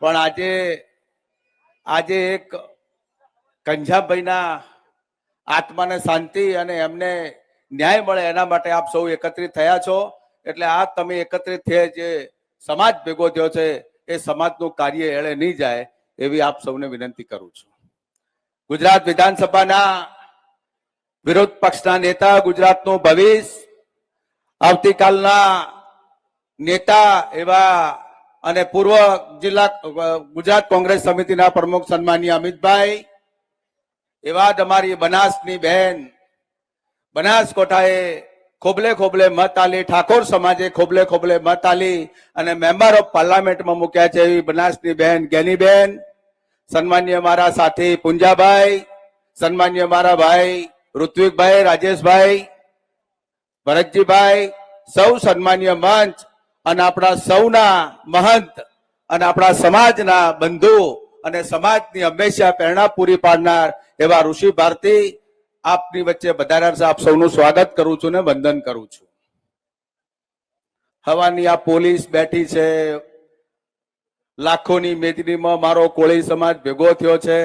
પણ આજે આજે એક કંજાભાઈના આત્માને શાંતિ અને એમને ન્યાય મળે એના માટે આપ સૌ એકત્રિત થયા છો. એટલે આ તમે એકત્રિત થયા જે સમાજ ભેગો થયો છે, એ સમાજનું કાર્ય એળે નહીં જાય એવી આપ સૌને વિનંતી કરું છું. ગુજરાત વિધાનસભાના વિરોધ પક્ષના નેતા ગુજરાતનું ભવિષ્ય, આવતીકાલના નેતા એવા અને પૂર્વ જિલ્લા ગુજરાત કોંગ્રેસ સમિતિના પ્રમુખ સન્માનીય અમિતભાઈ, એવા જ અમારી બનાસની બહેન, બનાસકોઠાએ ખોબલે ખોબલે મત આલી, ઠાકોર સમાજે ખોબલે ખોબલે મત આલી અને મેમ્બર ઓફ પાર્લામેન્ટમાં મૂક્યા છે એવી બનાસની બહેન ગેનીબેન, સન્માન્ય મારા સાથી પુંજાભાઈ, સન્માન્ય મારા ભાઈ ઋત્વિકભાઈ, રાજેશભાઈ, ભરતજીભાઈ, સૌ સન્માન્ય મંચ અને આપણા સૌના મહંત અને આપણા સમાજના બંધુ અને સમાજની હંમેશા પ્રેરણા પૂરી પાડનાર એવા ઋષિ ભારતી, આપની વચ્ચે વધારે આપ સૌનું સ્વાગત કરું છું ને વંદન કરું છું. હવાની આ પોલીસ બેઠી છે, લાખોની મેદનીમાં મારો કોળી સમાજ ભેગો થયો છે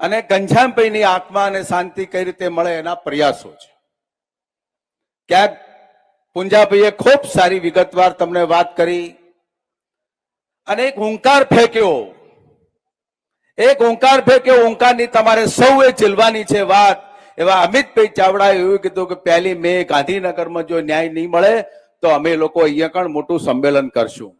અને ઘનશ્યામભાઈની આત્મા અને શાંતિ કઈ રીતે મળે એના પ્રયાસો છે. ક્યાંક પુંજાભાઈએ ખૂબ સારી વિગતવાર તમને વાત કરી. અને એક હુંકાર ફેંક્યો. એક ઓંકાર ફેંક્યો. ઓંકારની તમારે સૌએ ચીલવાની છે વાત. એવા અમિતભાઈ ચાવડાએ એવું કીધું કે પહેલી મે ગાંધીનગરમાં જો ન્યાય નહીં મળે, તો અમે લોકો અહીંયા પણ મોટું સંમેલન કરશું.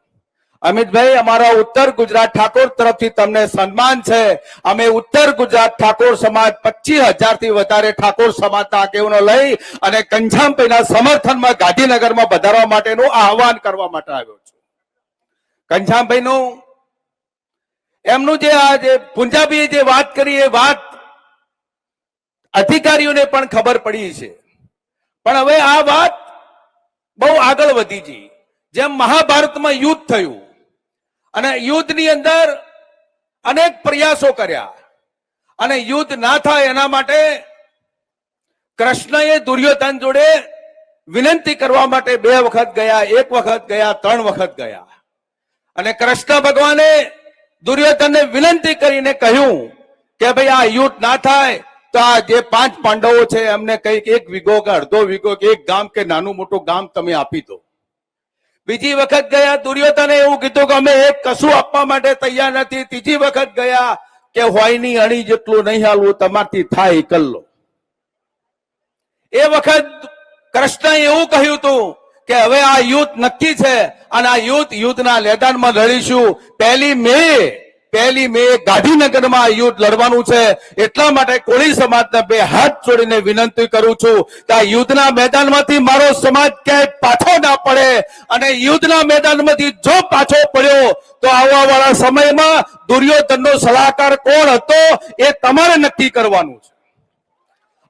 અમિતભાઈ, અમારા ઉત્તર ગુજરાત ઠાકોર તરફથી તમને સન્માન છે. અમે ઉત્તર ગુજરાત ઠાકોર સમાજ પચીસ હજારથી વધારે ઠાકોર સમાજના આગેવાનો લઈ અને કંજામભાઈના સમર્થનમાં ગાંધીનગરમાં વધારવા માટેનું આહવાન કરવા માટે આવ્યો છું. કંજામભાઈનું એમનું જે આ જે પુંજાબીએ જે વાત કરી, એ વાત અધિકારીઓને પણ ખબર પડી છે. પણ હવે આ વાત બહુ આગળ વધી છે જેમ મહાભારતમાં યુદ્ધ થયું અને યુદ્ધની અંદર અનેક પ્રયાસો કર્યા. અને યુદ્ધ ના થાય એના માટે કૃષ્ણએ દુર્યોધન જોડે વિનંતી કરવા માટે બે વખત ગયા, એક વખત ગયા, ત્રણ વખત ગયા. અને કૃષ્ણ ભગવાને દુર્યોધનને વિનંતી કરીને કહ્યું કે ભાઈ આ યુદ્ધ ના થાય તો આ જે પાંચ પાંડવો છે એમને કંઈક એક વીઘો કે અડધો વીઘો કે એક ગામ કે નાનું મોટું ગામ તમે આપી દો. બીજી વખત ગયા, દુર્યોધને એવું કીધું કે અમે એક કશું આપવા માટે તૈયાર નથી. ત્રીજી વખત ગયા કે હોયની અણી જેટલું નહીં હાલવું, તમારથી થાય કલ્લો એ વખત કૃષ્ણએ એવું કહ્યું હતું કે હવે આ યુદ્ધ નક્કી છે અને આ યુદ્ધ યુદ્ધના મેદાનમાં લડીશું. પહેલી મે પહેલી મે ગાંધીનગરમાં યુદ્ધ લડવાનું છે. એટલા માટે કોળી સમાજને બે હાથ જોડીને વિનંતી કરું છું કે આ યુદ્ધના મેદાનમાંથી મારો સમાજ ક્યાંય પાછો ના પડે અને યુદ્ધના મેદાનમાંથી જો પાછો પડ્યો, તો આવવા વાળા સમયમાં દુર્યોધનનો સલાહકાર કોણ હતો એ તમારે નક્કી કરવાનું છે.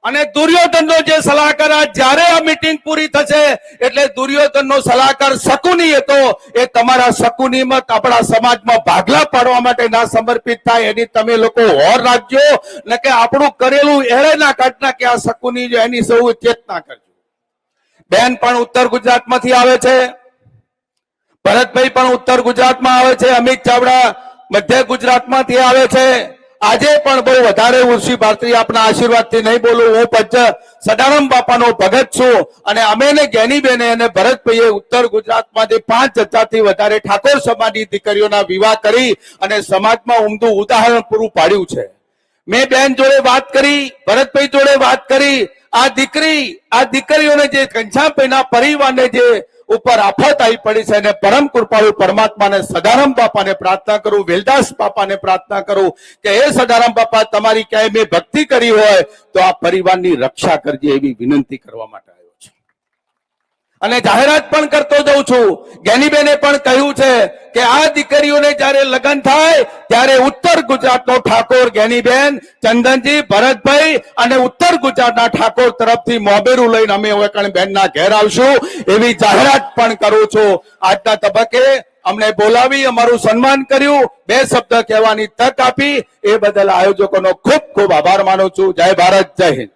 અને દુર્યોધનનો જે સલાહકાર જ્યારે આ મીટિંગ પૂરી થશે, એટલે દુર્યોધનનો સલાહકાર શકુની હતો, એ તમારા શકુની મત આપણા સમાજમાં ભાગલા પાડવા માટે ના સમર્પિત થાય, એની તમે લોકો હોર રાખજો, ને કે આપણું કરેલું એળે ના કાઢના કે આ શકુની એની સૌ ચેતના કરજો. બેન પણ ઉત્તર ગુજરાતમાંથી આવે છે, ભરતભાઈ પણ ઉત્તર ગુજરાતમાં આવે છે, અમિત ચાવડા મધ્ય ગુજરાતમાંથી આવે છે આજે પણ બહુ વધારે ઉર્ષિ ભારતી આપના આશીર્વાદથી નહીં બોલું. હું પંચ સદારામ બાપાનો ભગત છું અને અમે ને જ્ઞાનીબેને અને ભરતભાઈએ ઉત્તર ગુજરાતમાંથી પાંચ હજારથી વધારે ઠાકોર સમાજની દીકરીઓના વિવાહ કરી અને સમાજમાં ઉમદું ઉદાહરણ પૂરું પાડ્યું છે. મેં બેન જોડે વાત કરી, ભરતભાઈ જોડે વાત કરી. આ દીકરી, આ દીકરીઓને જે ઘનશ્યામભાઈના પરિવારને જે ઉપર આફત આવી પડી છે અને પરમ કૃપાળુ પરમાત્માને સદારામ બાપાને પ્રાર્થના કરું, વેલદાસ બાપાને પ્રાર્થના કરું કે એ સદારામ બાપા, તમારી ક્યાંય મેં ભક્તિ કરી હોય તો આ પરિવારની રક્ષા કરજે એવી વિનંતી કરવા માટે અને જાહેરાત પણ કરતો જઉં છું. ગેનીબેને પણ કહ્યું છે કે આ દીકરીઓને જ્યારે લગ્ન થાય, ત્યારે ઉત્તર ગુજરાતનો ઠાકોર ગેનીબેન, ચંદનજી, ભરતભાઈ અને ઉત્તર ગુજરાતના ઠાકોર તરફથી મોબેરું લઈને અમે હવે બેનના ઘેર આવશું. એવી જાહેરાત પણ કરું છું. આજના તબક્કે અમને બોલાવી, અમારું સન્માન કર્યું. બે શબ્દ કહેવાની તક આપી. એ બદલ આયોજકોનો ખૂબ ખૂબ આભાર માનું છું. જય ભારત, જય હિન્દ.